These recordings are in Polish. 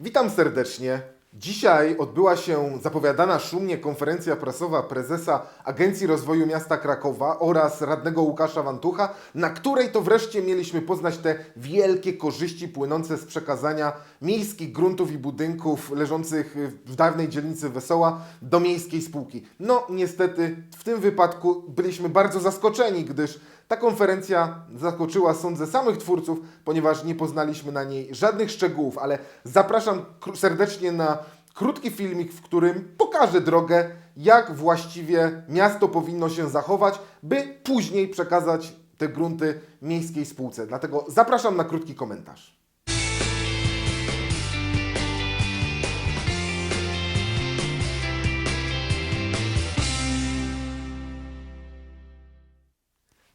Witam serdecznie. Dzisiaj odbyła się zapowiadana szumnie konferencja prasowa prezesa Agencji Rozwoju Miasta Krakowa oraz radnego Łukasza Wantucha, na której to wreszcie mieliśmy poznać te wielkie korzyści płynące z przekazania miejskich gruntów i budynków leżących w dawnej dzielnicy Wesoła do miejskiej spółki. No niestety w tym wypadku byliśmy bardzo zaskoczeni, gdyż ta konferencja zaskoczyła, sądzę, samych twórców, ponieważ nie poznaliśmy na niej żadnych szczegółów, ale zapraszam serdecznie na krótki filmik, w którym pokażę drogę, jak właściwie miasto powinno się zachować, by później przekazać te grunty miejskiej spółce. Dlatego zapraszam na krótki komentarz.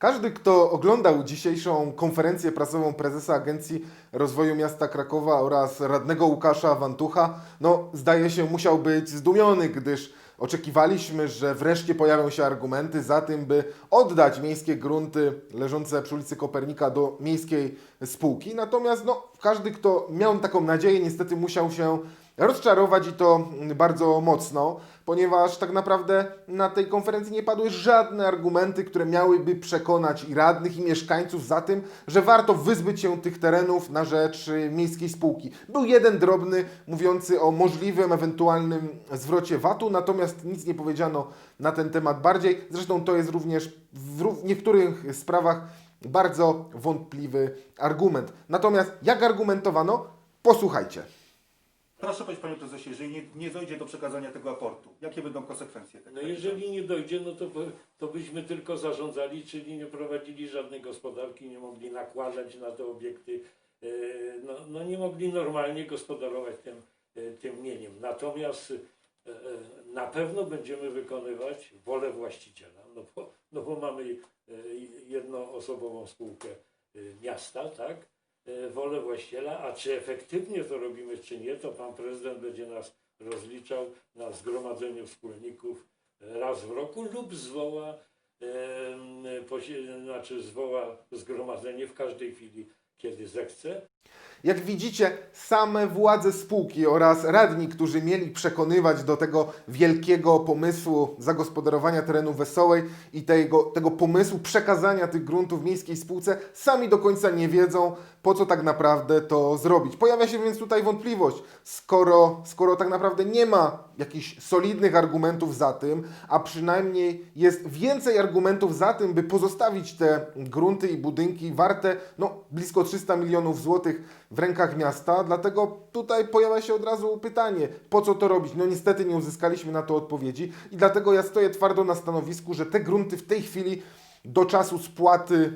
Każdy, kto oglądał dzisiejszą konferencję prasową prezesa Agencji Rozwoju Miasta Krakowa oraz radnego Łukasza Wantucha, no zdaje się musiał być zdumiony, gdyż oczekiwaliśmy, że wreszcie pojawią się argumenty za tym, by oddać miejskie grunty leżące przy ulicy Kopernika do miejskiej spółki. Natomiast no, każdy, kto miał taką nadzieję, niestety musiał się rozczarować i to bardzo mocno, ponieważ tak naprawdę na tej konferencji nie padły żadne argumenty, które miałyby przekonać i radnych, i mieszkańców za tym, że warto wyzbyć się tych terenów na rzecz y, miejskiej spółki. Był jeden drobny, mówiący o możliwym, ewentualnym zwrocie VAT-u, natomiast nic nie powiedziano na ten temat bardziej. Zresztą to jest również w niektórych sprawach bardzo wątpliwy argument. Natomiast jak argumentowano? Posłuchajcie. Proszę powiedzieć Panie Prezesie, jeżeli nie, nie dojdzie do przekazania tego aportu, jakie będą konsekwencje tego? No jeżeli nie dojdzie, no to, to byśmy tylko zarządzali, czyli nie prowadzili żadnej gospodarki, nie mogli nakładać na te obiekty, e, no, no nie mogli normalnie gospodarować tym, e, tym mieniem. Natomiast e, na pewno będziemy wykonywać wolę właściciela, no bo, no bo mamy jednoosobową spółkę miasta, tak? E, Wolę właściciela, a czy efektywnie to robimy, czy nie, to pan prezydent będzie nas rozliczał na zgromadzeniu wspólników raz w roku lub zwoła, posie- znaczy zwoła zgromadzenie w każdej chwili, kiedy zechce. Jak widzicie, same władze spółki oraz radni, którzy mieli przekonywać do tego wielkiego pomysłu zagospodarowania terenu Wesołej i tego, tego pomysłu przekazania tych gruntów miejskiej spółce, sami do końca nie wiedzą, po co tak naprawdę to zrobić. Pojawia się więc tutaj wątpliwość, skoro, skoro tak naprawdę nie ma jakichś solidnych argumentów za tym, a przynajmniej jest więcej argumentów za tym, by pozostawić te grunty i budynki warte no, blisko 300 milionów złotych w rękach miasta, dlatego tutaj pojawia się od razu pytanie, po co to robić? No niestety nie uzyskaliśmy na to odpowiedzi i dlatego ja stoję twardo na stanowisku, że te grunty w tej chwili do czasu spłaty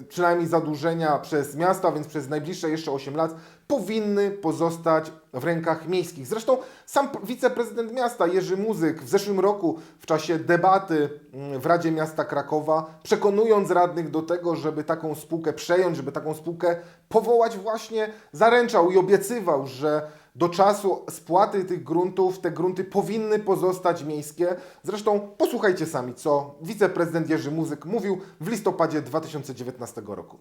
e, przynajmniej zadłużenia przez miasta, więc przez najbliższe jeszcze 8 lat, powinny pozostać w rękach miejskich. Zresztą sam wiceprezydent miasta Jerzy Muzyk w zeszłym roku w czasie debaty mm, w Radzie Miasta Krakowa, przekonując radnych do tego, żeby taką spółkę przejąć, żeby taką spółkę powołać, właśnie zaręczał i obiecywał, że do czasu spłaty tych gruntów te grunty powinny pozostać miejskie. Zresztą posłuchajcie sami, co wiceprezydent Jerzy Muzyk mówił w listopadzie 2019 roku.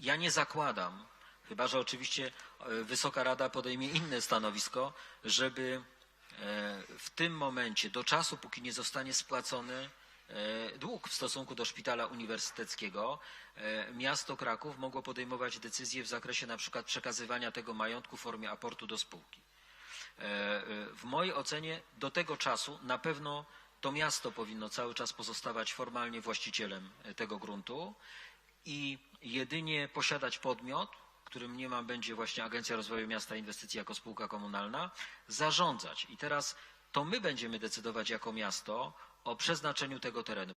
Ja nie zakładam, chyba że oczywiście e, Wysoka Rada podejmie inne stanowisko, żeby e, w tym momencie, do czasu, póki nie zostanie spłacony dług w stosunku do szpitala uniwersyteckiego, e, miasto Kraków mogło podejmować decyzje w zakresie na przykład przekazywania tego majątku w formie aportu do spółki. E, e, W mojej ocenie do tego czasu na pewno to miasto powinno cały czas pozostawać formalnie właścicielem e, tego gruntu i jedynie posiadać podmiot, którym nie ma będzie właśnie Agencja Rozwoju Miasta i Inwestycji jako spółka komunalna, zarządzać. I teraz to my będziemy decydować jako miasto o przeznaczeniu tego terenu.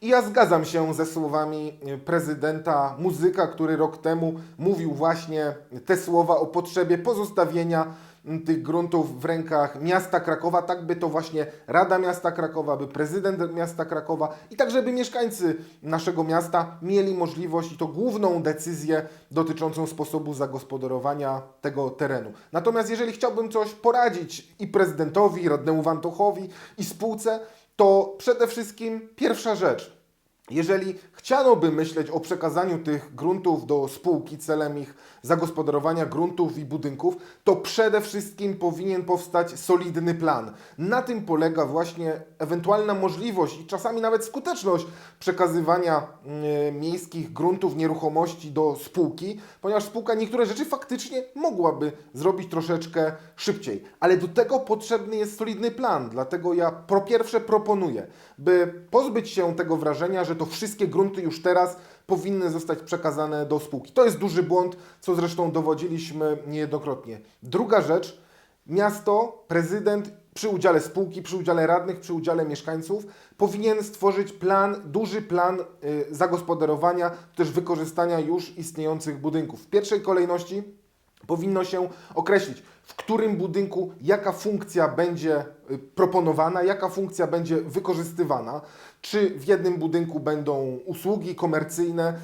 I ja zgadzam się ze słowami prezydenta Muzyka, który rok temu mówił właśnie te słowa o potrzebie pozostawienia tych gruntów w rękach miasta Krakowa, tak by to właśnie Rada Miasta Krakowa, by prezydent miasta Krakowa i tak, żeby mieszkańcy naszego miasta mieli możliwość i to główną decyzję dotyczącą sposobu zagospodarowania tego terenu. Natomiast jeżeli chciałbym coś poradzić i prezydentowi, i radnemu Wantochowi, i spółce, to przede wszystkim pierwsza rzecz. Jeżeli chciano by myśleć o przekazaniu tych gruntów do spółki celem ich zagospodarowania gruntów i budynków, to przede wszystkim powinien powstać solidny plan. Na tym polega właśnie ewentualna możliwość i czasami nawet skuteczność przekazywania mm, miejskich gruntów, nieruchomości do spółki, ponieważ spółka niektóre rzeczy faktycznie mogłaby zrobić troszeczkę szybciej. Ale do tego potrzebny jest solidny plan. Dlatego ja po pierwsze proponuję, by pozbyć się tego wrażenia, że to wszystkie grunty już teraz powinny zostać przekazane do spółki. To jest duży błąd, co zresztą dowodziliśmy niejednokrotnie. Druga rzecz, miasto, prezydent przy udziale spółki, przy udziale radnych, przy udziale mieszkańców powinien stworzyć plan, duży plan y, zagospodarowania, też wykorzystania już istniejących budynków. W pierwszej kolejności powinno się określić, w którym budynku jaka funkcja będzie proponowana, jaka funkcja będzie wykorzystywana. Czy w jednym budynku będą usługi komercyjne,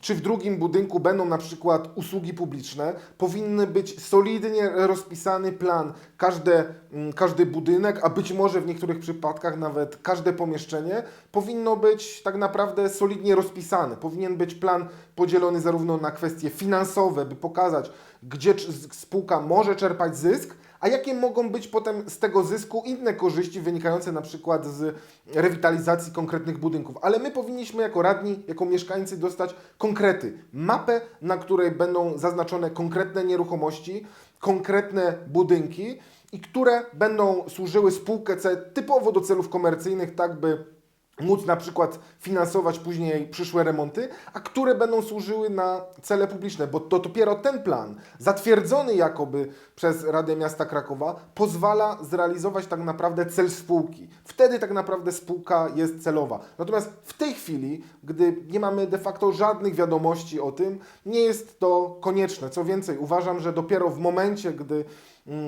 czy w drugim budynku będą na przykład usługi publiczne. Powinny być solidnie rozpisany plan, każde, mm, każdy budynek, a być może w niektórych przypadkach nawet każde pomieszczenie powinno być tak naprawdę solidnie rozpisane. Powinien być plan podzielony zarówno na kwestie finansowe, by pokazać, gdzie spółka może czerpać zysk, a jakie mogą być potem z tego zysku inne korzyści wynikające na przykład z rewitalizacji konkretnych budynków. Ale my powinniśmy jako radni, jako mieszkańcy dostać konkrety, mapę, na której będą zaznaczone konkretne nieruchomości, konkretne budynki i które będą służyły spółce typowo do celów komercyjnych, tak by móc na przykład finansować później przyszłe remonty, a które będą służyły na cele publiczne, bo to dopiero ten plan, zatwierdzony jakoby przez Radę Miasta Krakowa, pozwala zrealizować tak naprawdę cel spółki. Wtedy tak naprawdę spółka jest celowa. Natomiast w tej chwili, gdy nie mamy de facto żadnych wiadomości o tym, nie jest to konieczne. Co więcej, uważam, że dopiero w momencie, gdy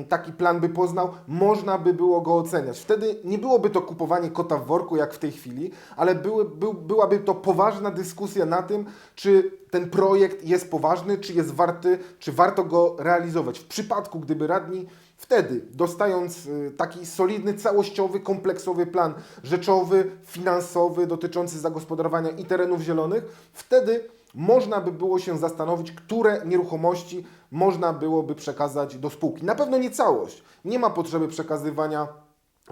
taki plan by poznał, można by było go oceniać. Wtedy nie byłoby to kupowanie kota w worku, jak w tej chwili, ale były, był, byłaby to poważna dyskusja na tym, czy ten projekt jest poważny, czy jest warty, czy warto go realizować. W przypadku, gdyby radni wtedy, dostając y, taki solidny, całościowy, kompleksowy plan rzeczowy, finansowy, dotyczący zagospodarowania i terenów zielonych, wtedy można by było się zastanowić, które nieruchomości można byłoby przekazać do spółki. Na pewno nie całość. Nie ma potrzeby przekazywania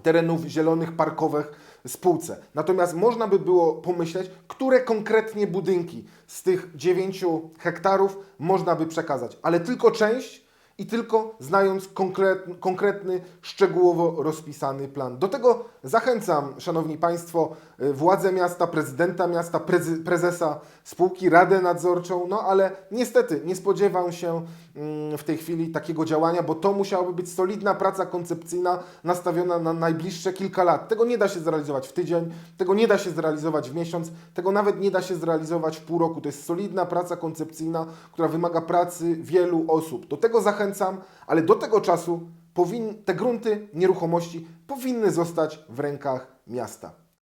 terenów zielonych, parkowych spółce. Natomiast można by było pomyśleć, które konkretnie budynki z tych 9 hektarów można by przekazać, ale tylko część i tylko znając konkretny, konkretny, szczegółowo rozpisany plan. Do tego zachęcam, Szanowni Państwo, y, władze miasta, prezydenta miasta, prezy, prezesa spółki, radę nadzorczą, no ale niestety nie spodziewam się mm, w tej chwili takiego działania, bo to musiałaby być solidna praca koncepcyjna nastawiona na najbliższe kilka lat. Tego nie da się zrealizować w tydzień, tego nie da się zrealizować w miesiąc, tego nawet nie da się zrealizować w pół roku. To jest solidna praca koncepcyjna, która wymaga pracy wielu osób. Do tego zachęcam, ale do tego czasu powin- te grunty, nieruchomości powinny zostać w rękach miasta.